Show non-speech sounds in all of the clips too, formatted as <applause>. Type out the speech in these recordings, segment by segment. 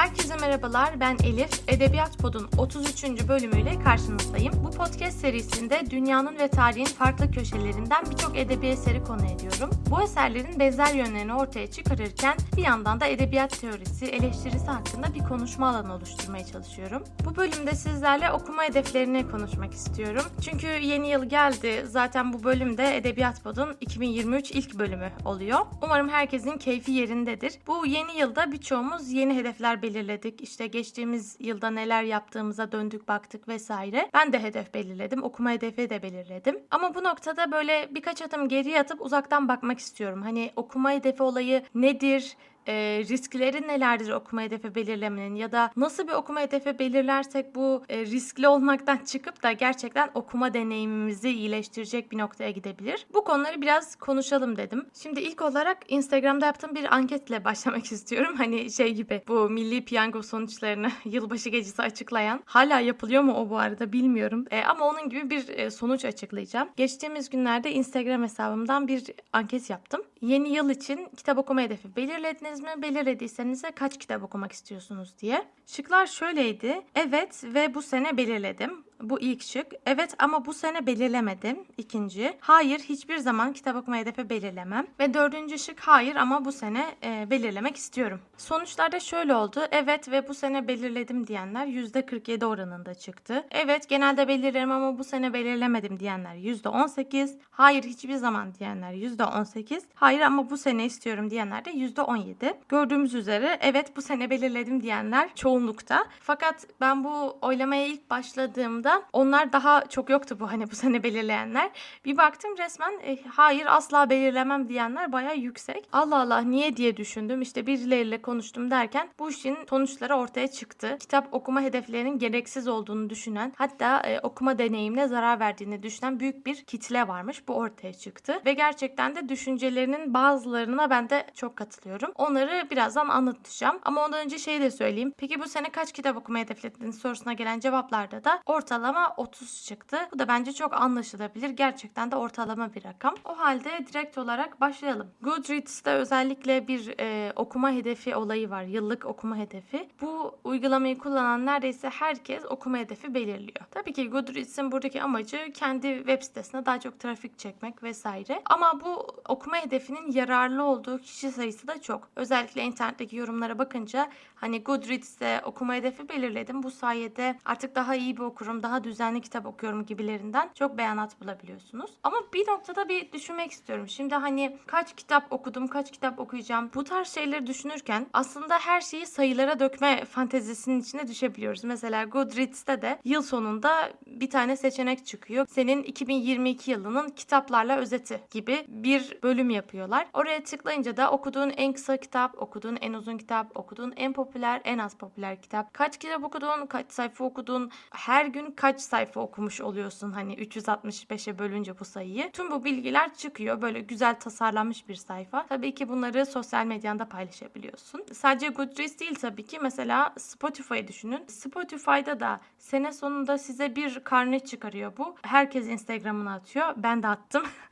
Herkese merhabalar, ben Elif. Edebiyat Pod'un 33. bölümüyle karşınızdayım. Bu podcast serisinde dünyanın ve tarihin farklı köşelerinden birçok edebi eseri konu ediyorum. Bu eserlerin benzer yönlerini ortaya çıkarırken bir yandan da edebiyat teorisi, eleştirisi hakkında bir konuşma alanı oluşturmaya çalışıyorum. Bu bölümde sizlerle okuma hedeflerini konuşmak istiyorum. Çünkü yeni yıl geldi. Zaten bu bölümde Edebiyat Pod'un 2023 ilk bölümü oluyor. Umarım herkesin keyfi yerindedir. Bu yeni yılda birçoğumuz yeni hedefler belirledik. İşte geçtiğimiz yılda neler yaptığımıza döndük baktık vesaire. Ben de hedef belirledim. Okuma hedefi de belirledim. Ama bu noktada böyle birkaç adım geriye atıp uzaktan bakmak istiyorum. Hani okuma hedefi olayı nedir? E, riskleri nelerdir okuma hedefi belirlemenin ya da nasıl bir okuma hedefi belirlersek bu e, riskli olmaktan çıkıp da gerçekten okuma deneyimimizi iyileştirecek bir noktaya gidebilir. Bu konuları biraz konuşalım dedim. Şimdi ilk olarak Instagram'da yaptığım bir anketle <laughs> başlamak istiyorum. Hani şey gibi bu milli piyango sonuçlarını <laughs> yılbaşı gecesi açıklayan. Hala yapılıyor mu o bu arada bilmiyorum. E, ama onun gibi bir e, sonuç açıklayacağım. Geçtiğimiz günlerde Instagram hesabımdan bir anket yaptım. Yeni yıl için kitap okuma hedefi belirlediniz mi? Belirlediyseniz kaç kitap okumak istiyorsunuz diye. Şıklar şöyleydi. Evet ve bu sene belirledim. Bu ilk şık. Evet ama bu sene belirlemedim. İkinci. Hayır hiçbir zaman kitap okuma hedefi belirlemem. Ve dördüncü şık hayır ama bu sene e, belirlemek istiyorum. Sonuçlarda şöyle oldu. Evet ve bu sene belirledim diyenler %47 oranında çıktı. Evet genelde belirlerim ama bu sene belirlemedim diyenler %18. Hayır hiçbir zaman diyenler %18. Hayır ama bu sene istiyorum diyenler de %17. Gördüğümüz üzere evet bu sene belirledim diyenler çoğunlukta. Fakat ben bu oylamaya ilk başladığımda onlar daha çok yoktu bu hani bu sene belirleyenler. Bir baktım resmen e, hayır asla belirlemem diyenler baya yüksek. Allah Allah niye diye düşündüm. İşte birileriyle konuştum derken bu işin sonuçları ortaya çıktı. Kitap okuma hedeflerinin gereksiz olduğunu düşünen hatta e, okuma deneyimine zarar verdiğini düşünen büyük bir kitle varmış. Bu ortaya çıktı. Ve gerçekten de düşüncelerinin bazılarına ben de çok katılıyorum. Onları birazdan anlatacağım. Ama ondan önce şey de söyleyeyim. Peki bu sene kaç kitap okuma hedeflediniz sorusuna gelen cevaplarda da ortalama 30 çıktı. Bu da bence çok anlaşılabilir. Gerçekten de ortalama bir rakam. O halde direkt olarak başlayalım. Goodreads'te özellikle bir e, okuma hedefi olayı var. Yıllık okuma hedefi. Bu uygulamayı kullanan neredeyse herkes okuma hedefi belirliyor. Tabii ki Goodreads'in buradaki amacı kendi web sitesine daha çok trafik çekmek vesaire. Ama bu okuma hedefinin yararlı olduğu kişi sayısı da çok. Özellikle internetteki yorumlara bakınca hani Goodreads'te okuma hedefi belirledim. Bu sayede artık daha iyi bir okurum, daha düzenli kitap okuyorum gibilerinden çok beyanat bulabiliyorsunuz. Ama bir noktada bir düşünmek istiyorum. Şimdi hani kaç kitap okudum, kaç kitap okuyacağım. Bu tarz şeyleri düşünürken aslında her şeyi sayılara dökme fantezisinin içine düşebiliyoruz. Mesela Goodreads'te de yıl sonunda bir tane seçenek çıkıyor. Senin 2022 yılının kitaplarla özeti gibi bir bölüm yapıyorlar. Oraya tıklayınca da okuduğun en kısa kitap, okuduğun en uzun kitap, okuduğun en popüler, en az popüler kitap, kaç kitap okudun, kaç sayfa okudun, her gün kaç sayfa okumuş oluyorsun hani 365'e bölünce bu sayıyı. Tüm bu bilgiler çıkıyor. Böyle güzel tasarlanmış bir sayfa. Tabii ki bunları sosyal medyanda paylaşabiliyorsun. Sadece Goodreads değil tabii ki. Mesela Spotify'ı düşünün. Spotify'da da sene sonunda size bir karne çıkarıyor bu. Herkes Instagram'ına atıyor. Ben de attım. <laughs>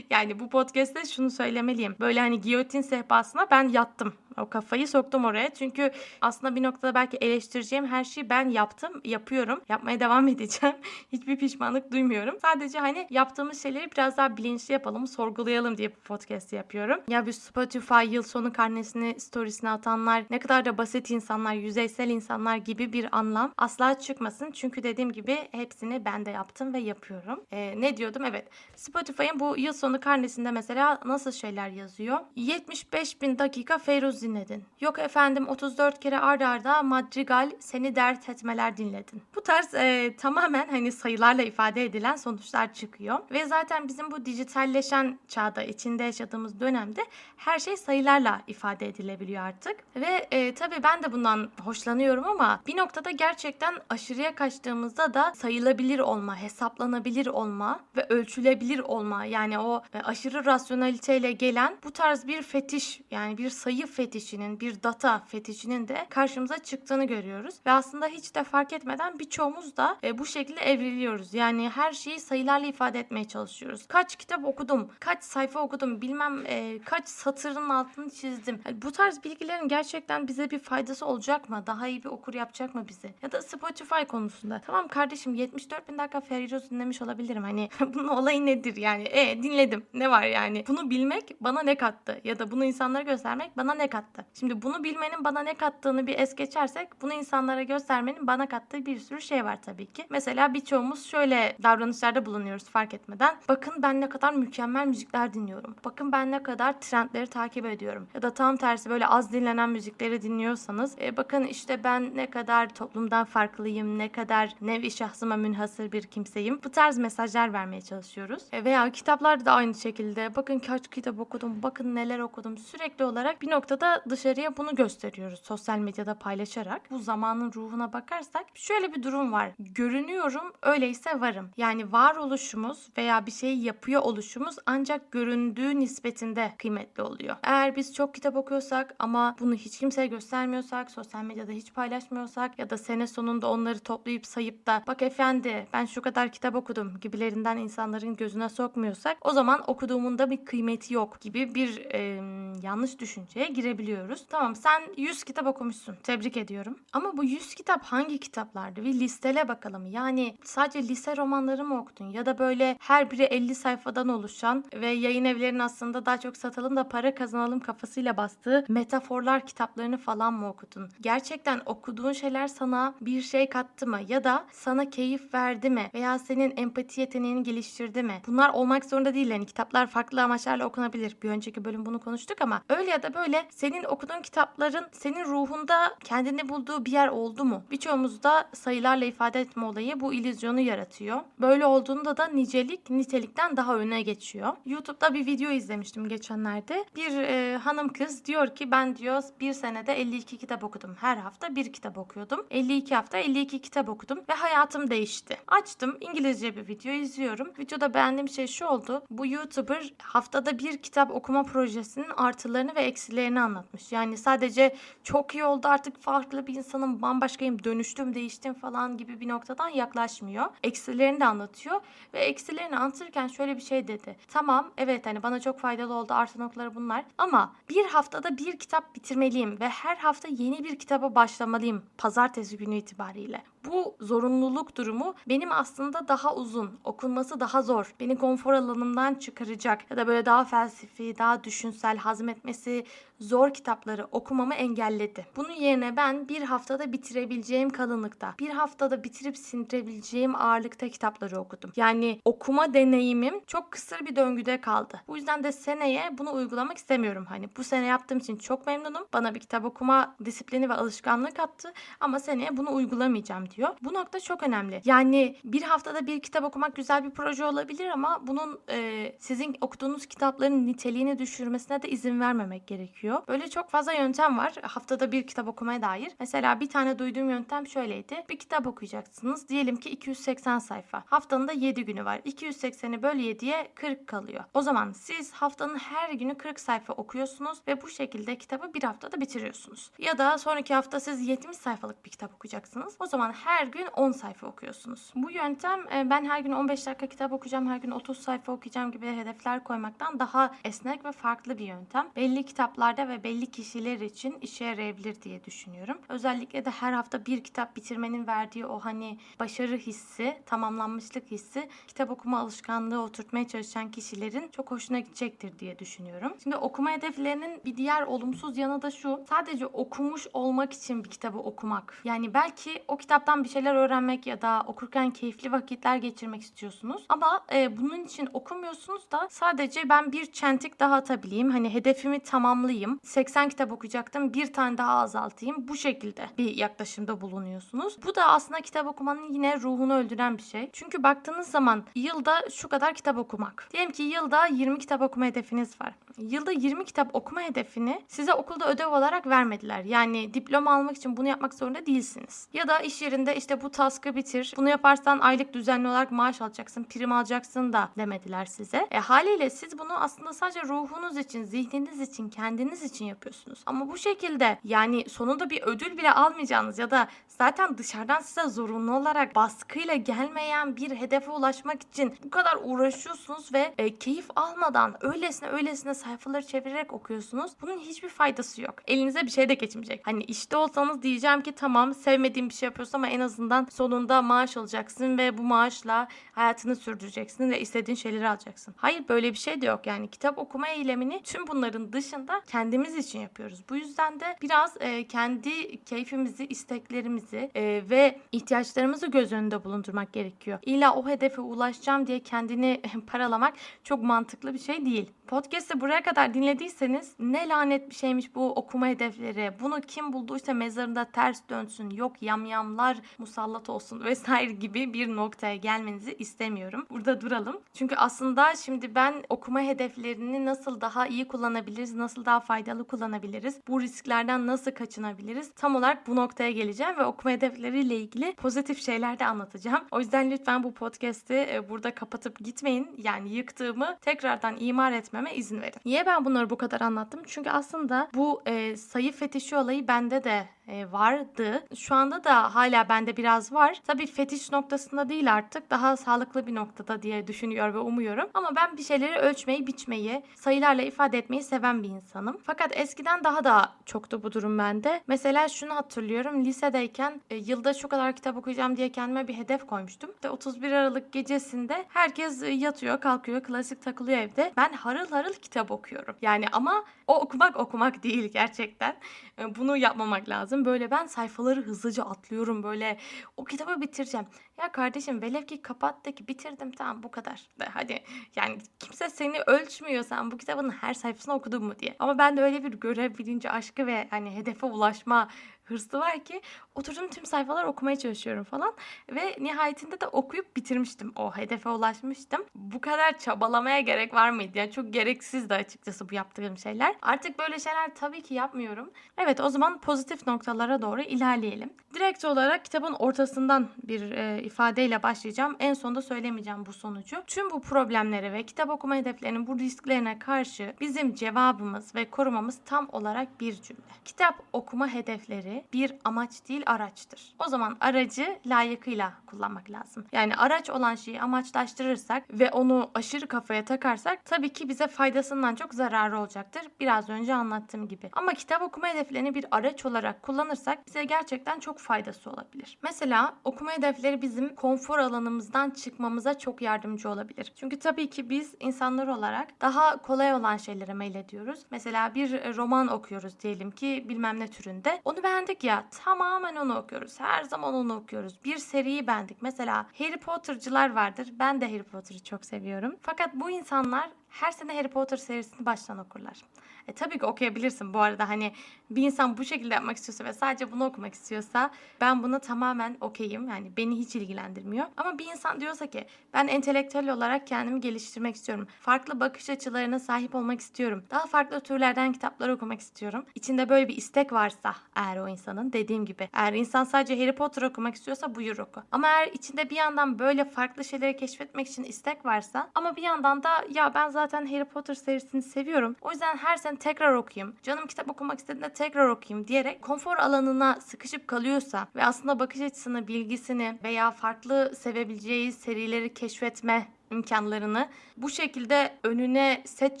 yani bu podcast'te şunu söylemeliyim. Böyle hani giyotin sehpasına ben yattım. O kafayı soktum oraya. Çünkü aslında bir noktada belki eleştireceğim her şeyi ben yaptım, yapıyorum. Yapmaya devam <laughs> edeceğim. Hiçbir pişmanlık duymuyorum. Sadece hani yaptığımız şeyleri biraz daha bilinçli yapalım, sorgulayalım diye bu podcast yapıyorum. Ya bir Spotify yıl sonu karnesini, storiesine atanlar, ne kadar da basit insanlar, yüzeysel insanlar gibi bir anlam asla çıkmasın. Çünkü dediğim gibi hepsini ben de yaptım ve yapıyorum. Ee, ne diyordum? Evet. Spotify'ın bu yıl sonu karnesinde mesela nasıl şeyler yazıyor? 75 bin dakika Feyruz dinledin. Yok efendim 34 kere ardarda arda Madrigal seni dert etmeler dinledin. Bu tarz e, tamamen hani sayılarla ifade edilen sonuçlar çıkıyor. Ve zaten bizim bu dijitalleşen çağda içinde yaşadığımız dönemde her şey sayılarla ifade edilebiliyor artık. Ve e, tabii ben de bundan hoşlanıyorum ama bir noktada gerçekten aşırıya kaçtığımızda da sayılabilir olma, hesaplanabilir olma ve ölçülebilir olma yani o o e, aşırı rasyonaliteyle gelen bu tarz bir fetiş yani bir sayı fetişinin, bir data fetişinin de karşımıza çıktığını görüyoruz. Ve aslında hiç de fark etmeden birçoğumuz da e, bu şekilde evriliyoruz. Yani her şeyi sayılarla ifade etmeye çalışıyoruz. Kaç kitap okudum, kaç sayfa okudum, bilmem e, kaç satırın altını çizdim. Yani bu tarz bilgilerin gerçekten bize bir faydası olacak mı? Daha iyi bir okur yapacak mı bizi? Ya da Spotify konusunda. Tamam kardeşim 74 bin dakika Feyyaz dinlemiş olabilirim. Hani <laughs> bunun olayı nedir yani? E dinledim. Ne var yani? Bunu bilmek bana ne kattı? Ya da bunu insanlara göstermek bana ne kattı? Şimdi bunu bilmenin bana ne kattığını bir es geçersek bunu insanlara göstermenin bana kattığı bir sürü şey var tabii ki. Mesela birçoğumuz şöyle davranışlarda bulunuyoruz fark etmeden. Bakın ben ne kadar mükemmel müzikler dinliyorum. Bakın ben ne kadar trendleri takip ediyorum. Ya da tam tersi böyle az dinlenen müzikleri dinliyorsanız e, bakın işte ben ne kadar toplumdan farklıyım, ne kadar nevi şahsıma münhasır bir kimseyim. Bu tarz mesajlar vermeye çalışıyoruz. E, veya kitaplarda da aynı şekilde bakın kaç kitap okudum, bakın neler okudum. Sürekli olarak bir noktada dışarıya bunu gösteriyoruz sosyal medyada paylaşarak. Bu zamanın ruhuna bakarsak şöyle bir durum var. Görünüyorum, öyleyse varım. Yani varoluşumuz veya bir şeyi yapıyor oluşumuz ancak göründüğü nispetinde kıymetli oluyor. Eğer biz çok kitap okuyorsak ama bunu hiç kimseye göstermiyorsak, sosyal medyada hiç paylaşmıyorsak ya da sene sonunda onları toplayıp sayıp da bak efendi ben şu kadar kitap okudum gibilerinden insanların gözüne sokmuyorsak o zaman okuduğumun da bir kıymeti yok gibi bir e, yanlış düşünceye girebiliyoruz. Tamam sen 100 kitap okumuşsun. Tebrik ediyorum. Ama bu 100 kitap hangi kitaplardı? Bir listele bakalım. Yani sadece lise romanları mı okudun? Ya da böyle her biri 50 sayfadan oluşan ve yayın evlerinin aslında daha çok satalım da para kazanalım kafasıyla bastığı metaforlar kitaplarını falan mı okudun? Gerçekten okuduğun şeyler sana bir şey kattı mı? Ya da sana keyif verdi mi? Veya senin empati yeteneğini geliştirdi mi? Bunlar olmak zorunda değil. Yani kitaplar farklı amaçlarla okunabilir. Bir önceki bölüm bunu konuştuk ama öyle ya da böyle senin okuduğun kitapların senin ruhunda kendini bulduğu bir yer oldu mu? Birçoğumuzda sayılarla ifade etme olayı bu illüzyonu yaratıyor. Böyle olduğunda da nicelik nitelikten daha öne geçiyor. YouTube'da bir video izlemiştim geçenlerde. Bir e, hanım kız diyor ki ben diyor bir senede 52 kitap okudum. Her hafta bir kitap okuyordum. 52 hafta 52 kitap okudum ve hayatım değişti. Açtım İngilizce bir video izliyorum. Videoda beğendiğim şey şu oldu. Bu YouTuber haftada bir kitap okuma projesinin artılarını ve eksilerini anlatmış. Yani sadece çok iyi oldu artık farklı bir insanım bambaşkayım dönüştüm değiştim falan gibi bir noktadan yaklaşmıyor. Eksilerini de anlatıyor ve eksilerini anlatırken şöyle bir şey dedi. Tamam evet hani bana çok faydalı oldu artı noktaları bunlar ama bir haftada bir kitap bitirmeliyim ve her hafta yeni bir kitaba başlamalıyım pazartesi günü itibariyle. Bu zorunluluk durumu benim aslında daha uzun, okunması daha zor, beni konfor alanımdan çıkaracak ya da böyle daha felsefi, daha düşünsel, hazmetmesi zor kitapları okumamı engelledi. Bunun yerine ben bir haftada bitirebileceğim kalınlıkta, bir haftada bitirip sindirebileceğim ağırlıkta kitapları okudum. Yani okuma deneyimim çok kısır bir döngüde kaldı. Bu yüzden de seneye bunu uygulamak istemiyorum. Hani bu sene yaptığım için çok memnunum. Bana bir kitap okuma disiplini ve alışkanlık attı ama seneye bunu uygulamayacağım diyor. Bu nokta çok önemli. Yani bir haftada bir kitap okumak güzel bir proje olabilir ama bunun e, sizin okuduğunuz kitapların niteliğini düşürmesine de izin vermemek gerekiyor. Böyle çok fazla yöntem var haftada bir kitap okumaya dair. Mesela bir tane duyduğum yöntem şöyleydi. Bir kitap okuyacaksınız. Diyelim ki 280 sayfa. Haftanın da 7 günü var. 280'i böl 7'ye 40 kalıyor. O zaman siz haftanın her günü 40 sayfa okuyorsunuz ve bu şekilde kitabı bir haftada bitiriyorsunuz. Ya da sonraki hafta siz 70 sayfalık bir kitap okuyacaksınız. O zaman her gün 10 sayfa okuyorsunuz. Bu yöntem e, ben her gün 15 dakika kitap okuyacağım, her gün 30 sayfa okuyacağım gibi hedefler koymaktan daha esnek ve farklı bir yöntem. Belli kitaplarda ve belli kişiler için işe yarayabilir diye düşünüyorum. Özellikle de her hafta bir kitap bitirmenin verdiği o hani başarı hissi, tamamlanmışlık hissi kitap okuma alışkanlığı oturtmaya çalışan kişilerin çok hoşuna gidecektir diye düşünüyorum. Şimdi okuma hedeflerinin bir diğer olumsuz yanı da şu. Sadece okumuş olmak için bir kitabı okumak. Yani belki o kitaptan bir şeyler öğrenmek ya da okurken keyifli vakitler geçirmek istiyorsunuz. Ama e, bunun için okumuyorsunuz da sadece ben bir çentik daha atabileyim. Hani hedefimi tamamlayayım. 80 kitap okuyacaktım. Bir tane daha azaltayım. Bu şekilde bir yaklaşımda bulunuyorsunuz. Bu da aslında kitap okumanın yine ruhunu öldüren bir şey. Çünkü baktığınız zaman yılda şu kadar kitap okumak. Diyelim ki yılda 20 kitap okuma hedefiniz var. Yılda 20 kitap okuma hedefini size okulda ödev olarak vermediler. Yani diploma almak için bunu yapmak zorunda değilsiniz. Ya da iş yerinde işte bu task'ı bitir. Bunu yaparsan aylık düzenli olarak maaş alacaksın, prim alacaksın da demediler size. E, haliyle siz bunu aslında sadece ruhunuz için, zihniniz için, kendiniz için yapıyorsunuz. Ama bu şekilde yani sonunda bir ödül bile almayacağınız ya da zaten dışarıdan size zorunlu olarak baskıyla gelmeyen bir hedefe ulaşmak için bu kadar uğraşıyorsunuz ve e, keyif almadan öylesine öylesine sayfaları çevirerek okuyorsunuz. Bunun hiçbir faydası yok. Elinize bir şey de geçmeyecek. Hani işte olsanız diyeceğim ki tamam sevmediğim bir şey yapıyorsun ama en azından sonunda maaş alacaksın ve bu maaşla hayatını sürdüreceksin ve istediğin şeyleri alacaksın. Hayır böyle bir şey de yok. Yani kitap okuma eylemini tüm bunların dışında kendimiz için yapıyoruz. Bu yüzden de biraz e, kendi keyfimizi, isteklerimizi e, ve ihtiyaçlarımızı göz önünde bulundurmak gerekiyor. İlla o hedefe ulaşacağım diye kendini <laughs> paralamak çok mantıklı bir şey değil. Podcast'ı buraya kadar dinlediyseniz ne lanet bir şeymiş bu okuma hedefleri. Bunu kim bulduysa mezarında ters dönsün. Yok yamyamlar musallat olsun <laughs> vesaire gibi bir noktaya gelmenizi istemiyorum. Burada duralım. Çünkü aslında şimdi ben okuma hedeflerini nasıl daha iyi kullanabiliriz, nasıl daha faydalı kullanabiliriz, bu risklerden nasıl kaçınabiliriz tam olarak bu noktaya geleceğim ve okuma hedefleriyle ilgili pozitif şeyler de anlatacağım. O yüzden lütfen bu podcast'i e, burada kapatıp gitmeyin. Yani yıktığımı tekrardan imar etmeme izin verin. Niye ben bunları bu kadar anlattım? Çünkü aslında bu e, sayı fetişi olayı bende de vardı. Şu anda da hala bende biraz var. Tabii fetiş noktasında değil artık. Daha sağlıklı bir noktada diye düşünüyor ve umuyorum. Ama ben bir şeyleri ölçmeyi, biçmeyi, sayılarla ifade etmeyi seven bir insanım. Fakat eskiden daha da çoktu bu durum bende. Mesela şunu hatırlıyorum. Lisedeyken e, yılda şu kadar kitap okuyacağım diye kendime bir hedef koymuştum. Ve 31 Aralık gecesinde herkes e, yatıyor, kalkıyor, klasik takılıyor evde. Ben harıl harıl kitap okuyorum. Yani ama o okumak okumak değil gerçekten. E, bunu yapmamak lazım. Böyle ben sayfaları hızlıca atlıyorum. Böyle o kitabı bitireceğim. Ya kardeşim velev ki kapat bitirdim tamam bu kadar. De, hadi yani kimse seni ölçmüyor sen bu kitabın her sayfasını okudun mu diye. Ama ben de öyle bir görev bilinci aşkı ve hani hedefe ulaşma hırsı var ki oturdum tüm sayfalar okumaya çalışıyorum falan ve nihayetinde de okuyup bitirmiştim. O hedefe ulaşmıştım. Bu kadar çabalamaya gerek var mıydı? Yani çok gereksizdi açıkçası bu yaptığım şeyler. Artık böyle şeyler tabii ki yapmıyorum. Evet o zaman pozitif noktalara doğru ilerleyelim. Direkt olarak kitabın ortasından bir e, ifadeyle başlayacağım. En sonunda söylemeyeceğim bu sonucu. Tüm bu problemlere ve kitap okuma hedeflerinin bu risklerine karşı bizim cevabımız ve korumamız tam olarak bir cümle. Kitap okuma hedefleri bir amaç değil araçtır. O zaman aracı layıkıyla kullanmak lazım. Yani araç olan şeyi amaçlaştırırsak ve onu aşırı kafaya takarsak tabii ki bize faydasından çok zararı olacaktır. Biraz önce anlattığım gibi. Ama kitap okuma hedeflerini bir araç olarak kullanırsak bize gerçekten çok faydası olabilir. Mesela okuma hedefleri bizim konfor alanımızdan çıkmamıza çok yardımcı olabilir. Çünkü tabii ki biz insanlar olarak daha kolay olan şeylere meylediyoruz. Mesela bir roman okuyoruz diyelim ki bilmem ne türünde. Onu beğendik ya tamamen onu okuyoruz. Her zaman onu okuyoruz. Bir seriyi beğendik. Mesela Harry Potter'cılar vardır. Ben de Harry Potter'ı çok seviyorum. Fakat bu insanlar her sene Harry Potter serisini baştan okurlar. E tabii ki okuyabilirsin bu arada hani bir insan bu şekilde yapmak istiyorsa ve sadece bunu okumak istiyorsa ben buna tamamen okeyim. Yani beni hiç ilgilendirmiyor. Ama bir insan diyorsa ki ben entelektüel olarak kendimi geliştirmek istiyorum. Farklı bakış açılarına sahip olmak istiyorum. Daha farklı türlerden kitaplar okumak istiyorum. İçinde böyle bir istek varsa eğer o insanın dediğim gibi eğer insan sadece Harry Potter okumak istiyorsa buyur oku. Ama eğer içinde bir yandan böyle farklı şeyleri keşfetmek için istek varsa ama bir yandan da ya ben zaten Harry Potter serisini seviyorum. O yüzden her sene tekrar okuyayım. Canım kitap okumak istediğinde tekrar okuyayım diyerek konfor alanına sıkışıp kalıyorsa ve aslında bakış açısını, bilgisini veya farklı sevebileceği serileri keşfetme imkanlarını bu şekilde önüne set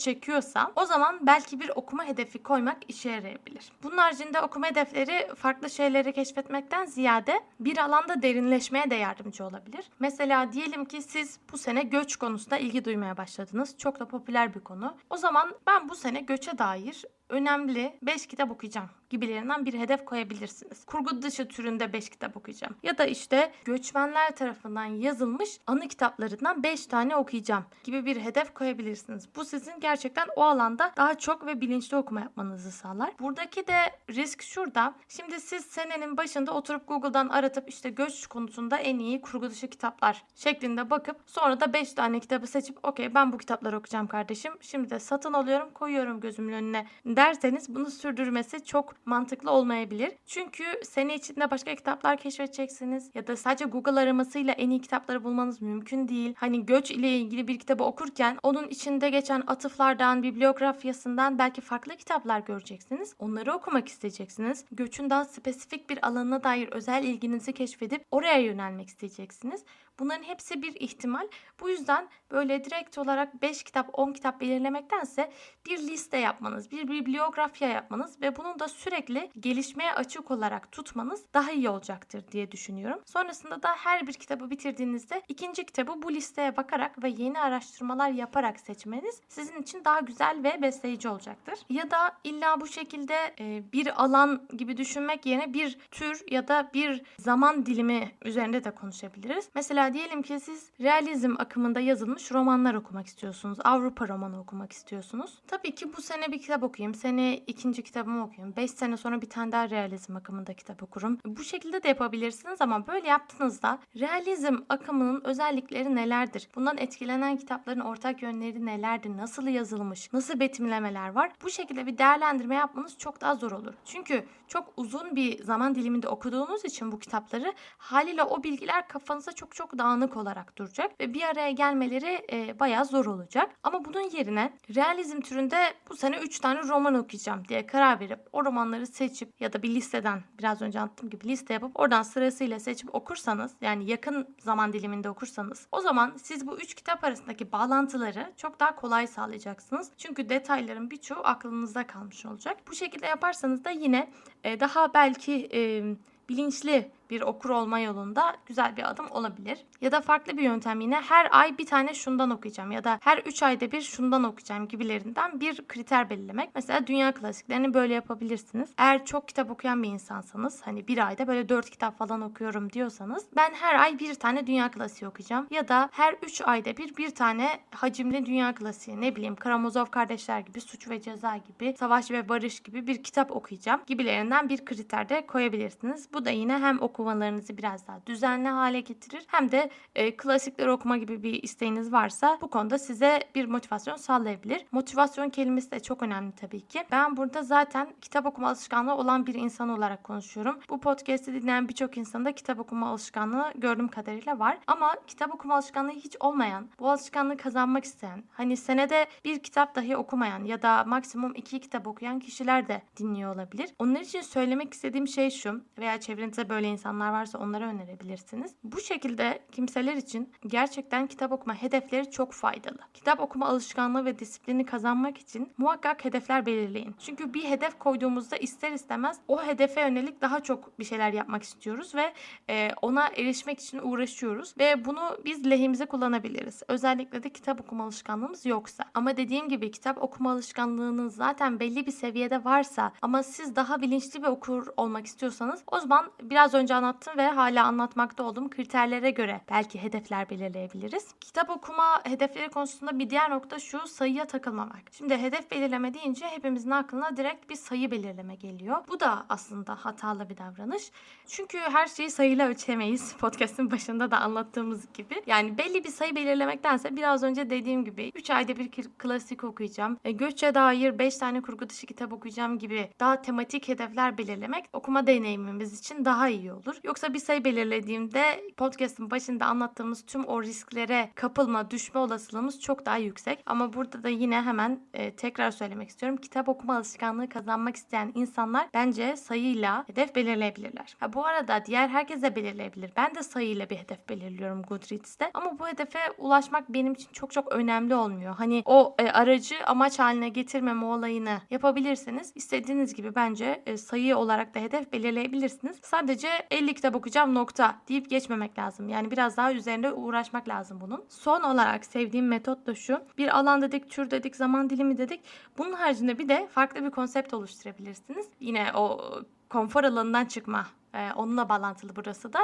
çekiyorsa o zaman belki bir okuma hedefi koymak işe yarayabilir. Bunun haricinde okuma hedefleri farklı şeyleri keşfetmekten ziyade bir alanda derinleşmeye de yardımcı olabilir. Mesela diyelim ki siz bu sene göç konusunda ilgi duymaya başladınız. Çok da popüler bir konu. O zaman ben bu sene göçe dair önemli 5 kitap okuyacağım gibilerinden bir hedef koyabilirsiniz. Kurgu dışı türünde 5 kitap okuyacağım. Ya da işte göçmenler tarafından yazılmış anı kitaplarından 5 tane okuyacağım gibi bir hedef koyabilirsiniz. Bu sizin gerçekten o alanda daha çok ve bilinçli okuma yapmanızı sağlar. Buradaki de risk şurada. Şimdi siz senenin başında oturup Google'dan aratıp işte göç konusunda en iyi kurgu dışı kitaplar şeklinde bakıp sonra da 5 tane kitabı seçip okey ben bu kitapları okuyacağım kardeşim. Şimdi de satın alıyorum koyuyorum gözümün önüne derseniz bunu sürdürmesi çok mantıklı olmayabilir. Çünkü sene içinde başka kitaplar keşfedeceksiniz ya da sadece Google aramasıyla en iyi kitapları bulmanız mümkün değil. Hani göç ile ilgili bir kitabı okurken onun içinde geçen atıflardan, bibliografyasından belki farklı kitaplar göreceksiniz. Onları okumak isteyeceksiniz. Göçün daha spesifik bir alanına dair özel ilginizi keşfedip oraya yönelmek isteyeceksiniz. Bunların hepsi bir ihtimal. Bu yüzden böyle direkt olarak 5 kitap, 10 kitap belirlemektense bir liste yapmanız, bir bibliografya yapmanız ve bunun da sürekli gelişmeye açık olarak tutmanız daha iyi olacaktır diye düşünüyorum. Sonrasında da her bir kitabı bitirdiğinizde ikinci kitabı bu listeye bakarak ve yeni araştırmalar yaparak seçmeniz sizin için daha güzel ve besleyici olacaktır. Ya da illa bu şekilde bir alan gibi düşünmek yerine bir tür ya da bir zaman dilimi üzerinde de konuşabiliriz. Mesela diyelim ki siz realizm akımında yazılmış romanlar okumak istiyorsunuz. Avrupa romanı okumak istiyorsunuz. Tabii ki bu sene bir kitap okuyayım. Sene ikinci kitabımı okuyayım. Beş sene sonra bir tane daha realizm akımında kitap okurum. Bu şekilde de yapabilirsiniz ama böyle yaptığınızda realizm akımının özellikleri nelerdir? Bundan etkilenen kitapların ortak yönleri nelerdir? Nasıl yazılmış? Nasıl betimlemeler var? Bu şekilde bir değerlendirme yapmanız çok daha zor olur. Çünkü çok uzun bir zaman diliminde okuduğunuz için bu kitapları haliyle o bilgiler kafanıza çok çok dağınık olarak duracak ve bir araya gelmeleri e, bayağı zor olacak. Ama bunun yerine realizm türünde bu sene 3 tane roman okuyacağım diye karar verip o romanları seçip ya da bir listeden biraz önce anlattığım gibi liste yapıp oradan sırasıyla seçip okursanız yani yakın zaman diliminde okursanız o zaman siz bu 3 kitap arasındaki bağlantıları çok daha kolay sağlayacaksınız. Çünkü detayların birçoğu aklınızda kalmış olacak. Bu şekilde yaparsanız da yine e, daha belki e, bilinçli bir okur olma yolunda güzel bir adım olabilir. Ya da farklı bir yöntem yine her ay bir tane şundan okuyacağım ya da her 3 ayda bir şundan okuyacağım gibilerinden bir kriter belirlemek. Mesela dünya klasiklerini böyle yapabilirsiniz. Eğer çok kitap okuyan bir insansanız hani bir ayda böyle 4 kitap falan okuyorum diyorsanız ben her ay bir tane dünya klasiği okuyacağım ya da her 3 ayda bir bir tane hacimli dünya klasiği ne bileyim Karamazov kardeşler gibi Suç ve Ceza gibi Savaş ve Barış gibi bir kitap okuyacağım gibilerinden bir kriter de koyabilirsiniz. Bu da yine hem oku okumalarınızı biraz daha düzenli hale getirir. Hem de e, klasikleri okuma gibi bir isteğiniz varsa bu konuda size bir motivasyon sağlayabilir. Motivasyon kelimesi de çok önemli tabii ki. Ben burada zaten kitap okuma alışkanlığı olan bir insan olarak konuşuyorum. Bu podcast'i dinleyen birçok insanda kitap okuma alışkanlığı gördüğüm kadarıyla var. Ama kitap okuma alışkanlığı hiç olmayan, bu alışkanlığı kazanmak isteyen, hani senede bir kitap dahi okumayan ya da maksimum iki kitap okuyan kişiler de dinliyor olabilir. Onlar için söylemek istediğim şey şu veya çevrenizde böyle insan insanlar varsa onlara önerebilirsiniz. Bu şekilde kimseler için gerçekten kitap okuma hedefleri çok faydalı. Kitap okuma alışkanlığı ve disiplini kazanmak için muhakkak hedefler belirleyin. Çünkü bir hedef koyduğumuzda ister istemez o hedefe yönelik daha çok bir şeyler yapmak istiyoruz ve e, ona erişmek için uğraşıyoruz ve bunu biz lehimize kullanabiliriz. Özellikle de kitap okuma alışkanlığımız yoksa. Ama dediğim gibi kitap okuma alışkanlığınız zaten belli bir seviyede varsa ama siz daha bilinçli bir okur olmak istiyorsanız o zaman biraz önce anlattım ve hala anlatmakta olduğum kriterlere göre belki hedefler belirleyebiliriz. Kitap okuma hedefleri konusunda bir diğer nokta şu sayıya takılmamak. Şimdi hedef belirleme deyince hepimizin aklına direkt bir sayı belirleme geliyor. Bu da aslında hatalı bir davranış. Çünkü her şeyi sayıyla ölçemeyiz. <laughs> Podcast'ın başında da anlattığımız gibi. Yani belli bir sayı belirlemektense biraz önce dediğim gibi 3 ayda bir klasik okuyacağım. E, göçe dair 5 tane kurgu dışı kitap okuyacağım gibi daha tematik hedefler belirlemek okuma deneyimimiz için daha iyi olur olur. Yoksa bir sayı belirlediğimde podcast'ın başında anlattığımız tüm o risklere kapılma, düşme olasılığımız çok daha yüksek. Ama burada da yine hemen e, tekrar söylemek istiyorum. Kitap okuma alışkanlığı kazanmak isteyen insanlar bence sayıyla hedef belirleyebilirler. Ha, bu arada diğer herkes de belirleyebilir. Ben de sayıyla bir hedef belirliyorum Goodreads'te. Ama bu hedefe ulaşmak benim için çok çok önemli olmuyor. Hani o e, aracı amaç haline getirmeme olayını yapabilirseniz istediğiniz gibi bence e, sayı olarak da hedef belirleyebilirsiniz. Sadece 50 kitap okuyacağım nokta deyip geçmemek lazım. Yani biraz daha üzerinde uğraşmak lazım bunun. Son olarak sevdiğim metot da şu. Bir alan dedik, tür dedik, zaman dilimi dedik. Bunun haricinde bir de farklı bir konsept oluşturabilirsiniz. Yine o konfor alanından çıkma ee, onunla bağlantılı burası da.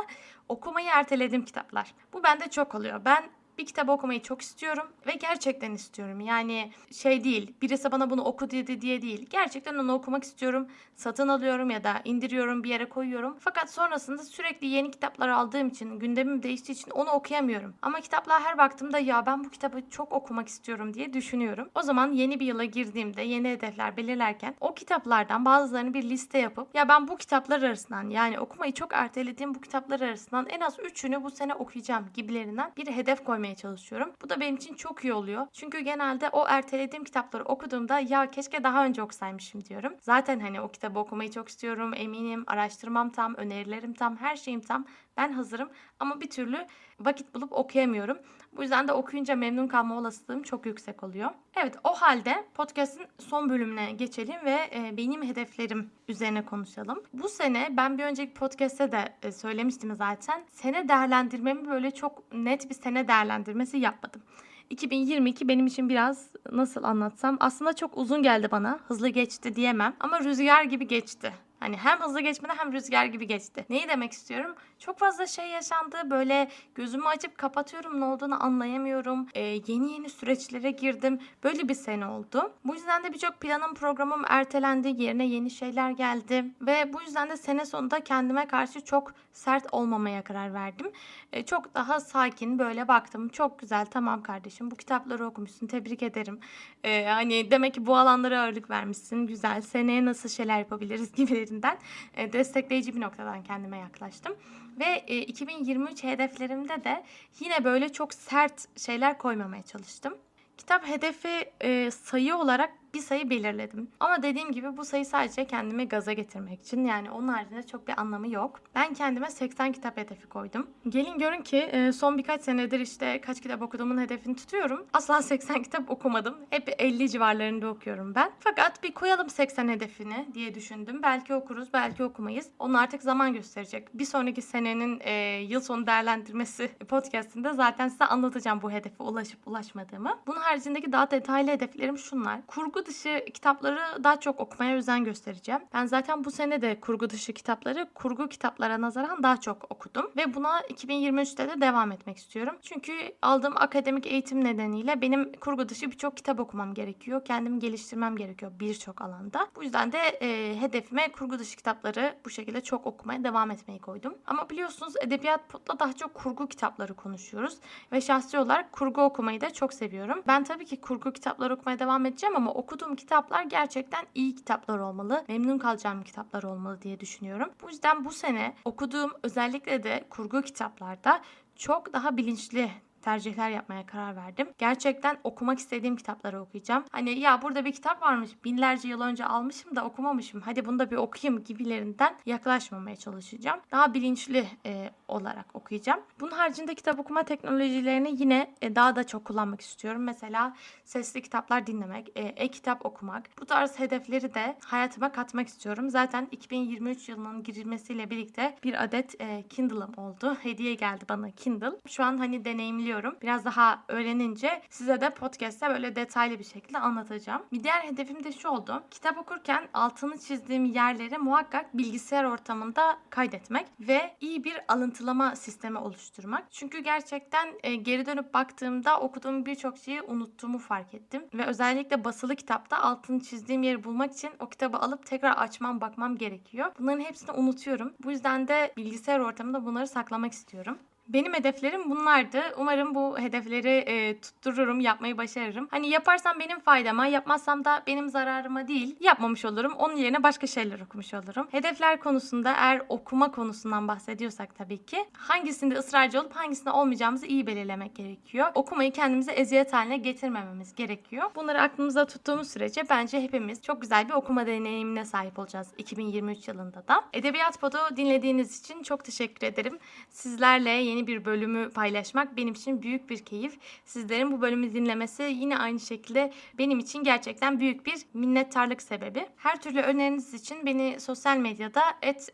Okumayı ertelediğim kitaplar. Bu bende çok oluyor. Ben Bir kitap okumayı çok istiyorum ve gerçekten istiyorum. Yani şey değil, birisi bana bunu oku dedi diye değil. Gerçekten onu okumak istiyorum. Satın alıyorum ya da indiriyorum bir yere koyuyorum. Fakat sonrasında sürekli yeni kitaplar aldığım için, gündemim değiştiği için onu okuyamıyorum. Ama kitaplar her baktığımda ya ben bu kitabı çok okumak istiyorum diye düşünüyorum. O zaman yeni bir yıla girdiğimde yeni hedefler belirlerken o kitaplardan bazılarını bir liste yapıp ya ben bu kitaplar arasından yani okumayı çok ertelediğim bu kitaplar arasından en az 3'ünü bu sene okuyacağım gibilerinden bir hedef koymaya çalışıyorum. Bu da benim için çok iyi oluyor. Çünkü genelde o ertelediğim kitapları okuduğumda ya keşke daha önce okusaymışım diyorum. Zaten hani o kitabı okumayı çok istiyorum. Eminim araştırmam tam, önerilerim tam, her şeyim tam. Ben hazırım ama bir türlü vakit bulup okuyamıyorum. Bu yüzden de okuyunca memnun kalma olasılığım çok yüksek oluyor. Evet o halde podcast'in son bölümüne geçelim ve e, benim hedeflerim üzerine konuşalım. Bu sene ben bir önceki podcast'te de e, söylemiştim zaten. Sene değerlendirmemi böyle çok net bir sene değerlendirmesi yapmadım. 2022 benim için biraz nasıl anlatsam aslında çok uzun geldi bana. Hızlı geçti diyemem ama rüzgar gibi geçti. Hani hem hızlı geçmedi hem rüzgar gibi geçti. Neyi demek istiyorum? Çok fazla şey yaşandı. Böyle gözümü açıp kapatıyorum ne olduğunu anlayamıyorum. Ee, yeni yeni süreçlere girdim. Böyle bir sene oldu. Bu yüzden de birçok planım programım ertelendi. Yerine yeni şeyler geldi. Ve bu yüzden de sene sonunda kendime karşı çok sert olmamaya karar verdim. Ee, çok daha sakin böyle baktım. Çok güzel tamam kardeşim bu kitapları okumuşsun tebrik ederim. Ee, hani demek ki bu alanlara ağırlık vermişsin. Güzel seneye nasıl şeyler yapabiliriz <laughs> gibilerinden e, destekleyici bir noktadan kendime yaklaştım. Ve e, 2023 hedeflerimde de yine böyle çok sert şeyler koymamaya çalıştım. Kitap hedefi e, sayı olarak bir sayı belirledim. Ama dediğim gibi bu sayı sadece kendimi gaza getirmek için. Yani onun haricinde çok bir anlamı yok. Ben kendime 80 kitap hedefi koydum. Gelin görün ki e, son birkaç senedir işte kaç kitap okuduğumun hedefini tutuyorum. Asla <laughs> 80 kitap okumadım. Hep 50 civarlarında okuyorum ben. Fakat bir koyalım 80 hedefini diye düşündüm. Belki okuruz, belki okumayız. Onu artık zaman gösterecek. Bir sonraki senenin e, yıl sonu değerlendirmesi <laughs> podcastinde zaten size anlatacağım bu hedefe ulaşıp ulaşmadığımı. Bunun haricindeki daha detaylı hedeflerim şunlar. Kurgu dışı kitapları daha çok okumaya özen göstereceğim. Ben zaten bu sene de kurgu dışı kitapları kurgu kitaplara nazaran daha çok okudum. Ve buna 2023'te de devam etmek istiyorum. Çünkü aldığım akademik eğitim nedeniyle benim kurgu dışı birçok kitap okumam gerekiyor. Kendimi geliştirmem gerekiyor birçok alanda. Bu yüzden de e, hedefime kurgu dışı kitapları bu şekilde çok okumaya devam etmeyi koydum. Ama biliyorsunuz edebiyat potla daha çok kurgu kitapları konuşuyoruz. Ve şahsi olarak kurgu okumayı da çok seviyorum. Ben tabii ki kurgu kitapları okumaya devam edeceğim ama okuduğum kitaplar gerçekten iyi kitaplar olmalı. Memnun kalacağım kitaplar olmalı diye düşünüyorum. Bu yüzden bu sene okuduğum özellikle de kurgu kitaplarda çok daha bilinçli tercihler yapmaya karar verdim. Gerçekten okumak istediğim kitapları okuyacağım. Hani ya burada bir kitap varmış binlerce yıl önce almışım da okumamışım. Hadi bunu da bir okuyayım gibilerinden yaklaşmamaya çalışacağım. Daha bilinçli e, olarak okuyacağım. Bunun haricinde kitap okuma teknolojilerini yine e, daha da çok kullanmak istiyorum. Mesela sesli kitaplar dinlemek, e, e-kitap okumak. Bu tarz hedefleri de hayatıma katmak istiyorum. Zaten 2023 yılının girilmesiyle birlikte bir adet e, Kindle'ım oldu. Hediye geldi bana Kindle. Şu an hani deneyimliyorum biliyorum. Biraz daha öğrenince size de podcast'te böyle detaylı bir şekilde anlatacağım. Bir diğer hedefim de şu oldu. Kitap okurken altını çizdiğim yerleri muhakkak bilgisayar ortamında kaydetmek ve iyi bir alıntılama sistemi oluşturmak. Çünkü gerçekten e, geri dönüp baktığımda okuduğum birçok şeyi unuttuğumu fark ettim. Ve özellikle basılı kitapta altını çizdiğim yeri bulmak için o kitabı alıp tekrar açmam bakmam gerekiyor. Bunların hepsini unutuyorum. Bu yüzden de bilgisayar ortamında bunları saklamak istiyorum. Benim hedeflerim bunlardı. Umarım bu hedefleri e, tuttururum, yapmayı başarırım. Hani yaparsam benim faydama, yapmazsam da benim zararıma değil. Yapmamış olurum. Onun yerine başka şeyler okumuş olurum. Hedefler konusunda eğer okuma konusundan bahsediyorsak tabii ki hangisinde ısrarcı olup hangisinde olmayacağımızı iyi belirlemek gerekiyor. Okumayı kendimize eziyet haline getirmememiz gerekiyor. Bunları aklımızda tuttuğumuz sürece bence hepimiz çok güzel bir okuma deneyimine sahip olacağız 2023 yılında da. Edebiyat Pod'u dinlediğiniz için çok teşekkür ederim. Sizlerle yeni yeni bir bölümü paylaşmak benim için büyük bir keyif. Sizlerin bu bölümü dinlemesi yine aynı şekilde benim için gerçekten büyük bir minnettarlık sebebi. Her türlü öneriniz için beni sosyal medyada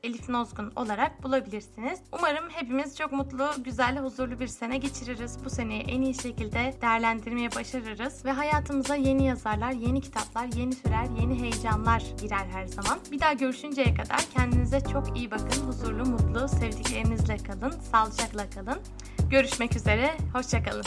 @elifnozgun olarak bulabilirsiniz. Umarım hepimiz çok mutlu, güzel, huzurlu bir sene geçiririz. Bu seneyi en iyi şekilde değerlendirmeye başarırız ve hayatımıza yeni yazarlar, yeni kitaplar, yeni türer, yeni heyecanlar girer her zaman. Bir daha görüşünceye kadar kendinize çok iyi bakın. Huzurlu, mutlu, sevdiklerinizle kalın. Sağlıcakla kalın. Görüşmek üzere. Hoşçakalın.